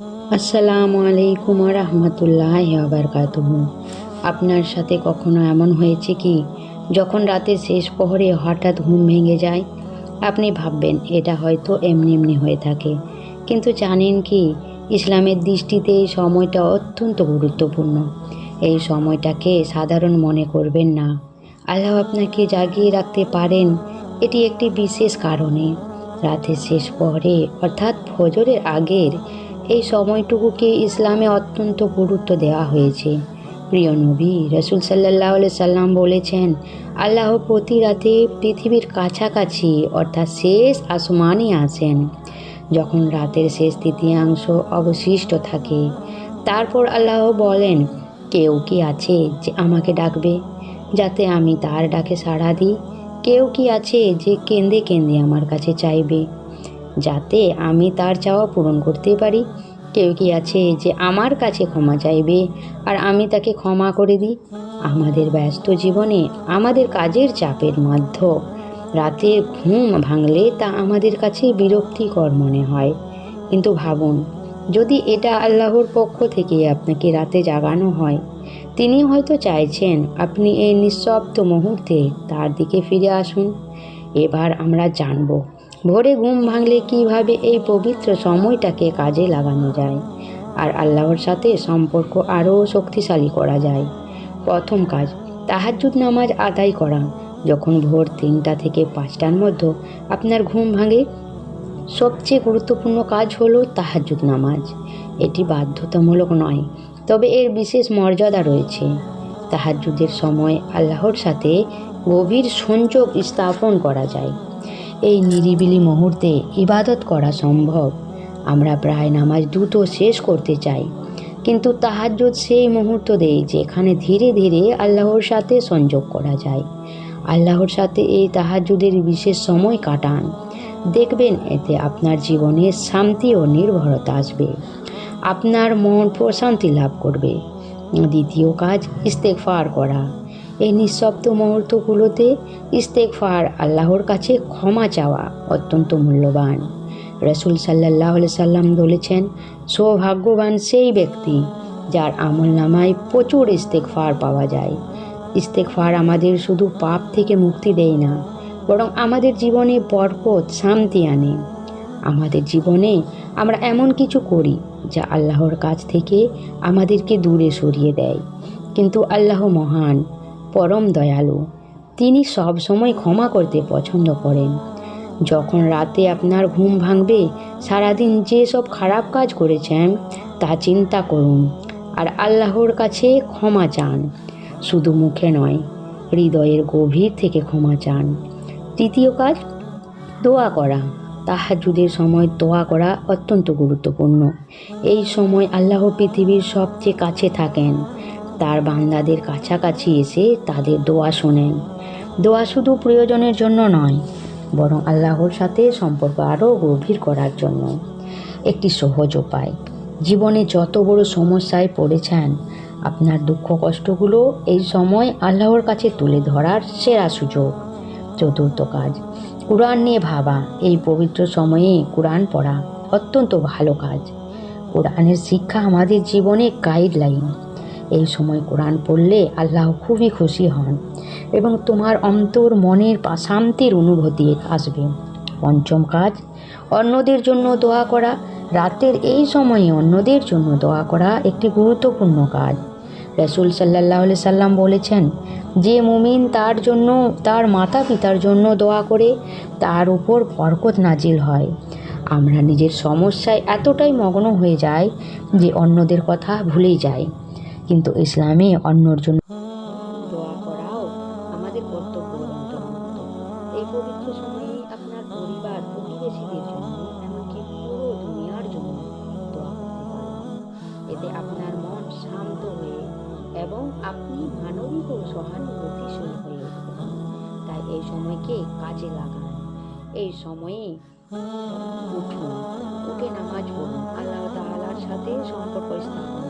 আসসালামু আলাইকুম রহমতুল্লাহ আবরকাতুহ আপনার সাথে কখনো এমন হয়েছে কি, যখন রাতের শেষ প্রহরে হঠাৎ ঘুম ভেঙে যায়? আপনি ভাববেন, এটা হয়তো এমনি এমনি হয়ে থাকে। কিন্তু জানেন কি, ইসলামের দৃষ্টিতে এই সময়টা অত্যন্ত গুরুত্বপূর্ণ। এই সময়টাকে সাধারণ মনে করবেন না। আল্লাহ আপনাকে জাগিয়ে রাখতে পারেন, এটি একটি বিশেষ কারণে। রাতের শেষ পরে অর্থাৎ ফজরের আগের এই সময়টুকুকে ইসলামে অত্যন্ত গুরুত্ব দেওয়া হয়েছে। প্রিয় নবী, রসুল সাল্লাহ সাল্লাম বলেছেন, আল্লাহ প্রতি রাতে পৃথিবীর কাছাকাছি, অর্থাৎ শেষ আসমানে আসেন যখন রাতের শেষ তৃতীয়াংশ অবশিষ্ট থাকে, তারপর আল্লাহ বলেন, কেউ কি আছে যে আমাকে ডাকবে? যাতে আমি তার ডাকে সাড়া দিই। কেউ কি আছে যে কেঁদে কেঁদে আমার কাছে চাইবে? যাতে আমি তার চাওয়া পূরণ করতে পারি। কেউ কি আছে যে আমার কাছে ক্ষমা চাইবে? আর আমি তাকে ক্ষমা করে দিই? আমাদের ব্যস্ত জীবনে আমাদের কাজের চাপের মাধ্য রাতে ঘুম ভাঙলে তা আমাদের কাছে বিরক্তিকর মনে হয়। কিন্তু ভাবুন, যদি এটা আল্লাহর পক্ষ থেকে আপনাকে রাতে জাগানো হয়, তিনি হয়তো চাইছেন আপনি এই নিঃশব্দ মুহূর্তে তার দিকে ফিরে আসুন। এবার আমরা জানব ভোরে ঘুম ভাঙলে কীভাবে এই পবিত্র সময়টাকে কাজে লাগানো যায়? আর আল্লাহর সাথে সম্পর্ক আরও শক্তিশালী করা যায়। প্রথম কাজ, তাহাজ্জুদ নামাজ আদায় করা। যখন ভোর তিনটা থেকে পাঁচটার মধ্যে আপনার ঘুম ভাঙে, সবচেয়ে গুরুত্বপূর্ণ কাজ হলো তাহাজ্জুদ নামাজ। এটি বাধ্যতামূলক নয়, তবে এর বিশেষ মর্যাদা রয়েছে। তাহাজ্জুদের সময় আল্লাহর সাথে গভীর সংযোগ স্থাপন করা যায়। এই নিরিবিলি মুহূর্তে ইবাদত করা সম্ভব। আমরা প্রায় নামাজ দ্রুত শেষ করতে চাই, কিন্তু তাহাজ্জুদ সেই মুহূর্ত দেয় যেখানে ধীরে ধীরে আল্লাহর সাথে সংযোগ করা যায়। আল্লাহর সাথে এই তাহাজ্জুদের বিশেষ সময় কাটান। দেখবেন এতে আপনার জীবনে শান্তি ও নির্ভরতা আসবে। আপনার মন প্রশান্তি লাভ করবে। দ্বিতীয় কাজ ইস্তেকফার করা। এই নিঃশব্দ মুহূর্তগুলোতে ইস্তেকফার আল্লাহর কাছে ক্ষমা চাওয়া অত্যন্ত মূল্যবান। রসুল সাল্লাহ সাল্লাম বলেছেন, সৌভাগ্যবান সেই ব্যক্তি যার আমল নামায় প্রচুর ইস্তেকফার পাওয়া যায়। ইস্তেকফার আমাদের শুধু পাপ থেকে মুক্তি দেয় না, বরং আমাদের জীবনে বরকত, শান্তি আনে। আমাদের জীবনে আমরা এমন কিছু করি যা আল্লাহর কাছ থেকে আমাদেরকে দূরে সরিয়ে দেয়। কিন্তু আল্লাহ মহান পরম দয়ালু। তিনি সব সময় ক্ষমা করতে পছন্দ করেন। যখন রাতে আপনার ঘুম ভাঙবে, সারাদিন যে সব খারাপ কাজ করেছেন, তা চিন্তা করুন আর আল্লাহর কাছে ক্ষমা চান। শুধু মুখে নয়, হৃদয়ের গভীর থেকে ক্ষমা চান। তৃতীয় কাজ, দোয়া করা। তাহাজুদের সময় দোয়া করা অত্যন্ত গুরুত্বপূর্ণ। এই সময় আল্লাহ পৃথিবীর সবচেয়ে কাছে থাকেন। তার বান্দাদের কাছাকাছি এসে তাদের দোয়া শোনেন। দোয়া শুধু প্রয়োজনের জন্য নয়, বরং আল্লাহর সাথে সম্পর্ক আরও গভীর করার জন্য। একটি সহজ উপায়, জীবনে যত বড় সমস্যায় পড়েছেন, আপনার দুঃখ কষ্টগুলো এই সময় আল্লাহর কাছে তুলে ধরার সেরা সুযোগ। চতুর্থ কাজ, কোরআন নিয়ে ভাবা। এই পবিত্র সময়ে কোরআন পড়া অত্যন্ত ভালো কাজ। কোরআনের শিক্ষা আমাদের জীবনে গাইডলাইন এই সময় কোরআন পড়লে আল্লাহ খুবই খুশি হন এবং তোমার অন্তর মনের শান্তির অনুভূতি আসবে। পঞ্চম কাজ, অন্যদের জন্য দোয়া করা। রাতের এই সময়ে অন্যদের জন্য দোয়া করা একটি গুরুত্বপূর্ণ কাজ। রসুল সাল্লাহ সাল্লাম বলেছেন, যে মুমিন তার জন্য, তার মাতা পিতার জন্য দোয়া করে, তার উপর বরকত নাজিল হয়। আমরা নিজের সমস্যায় এতটাই মগ্ন হয়ে যাই যে অন্যদের কথা ভুলেই যাই। কিন্তু ইসলামে অন্যর জন্য দোয়া করাও আমাদের কর্তব্য এই সময়ে আপনার পরিবার, প্রতিবেশীদের জন্য, এমনকি দুনিয়ার জন্য এতে আপনার মন শান্ত এবং আপনি ও তাই এই সময়কে কাজে এই সময়ে উঠুন, উঠে নামাজ পড়ুন। আল্লাহ তাআলার সাথে সম্পর্ক স্থাপন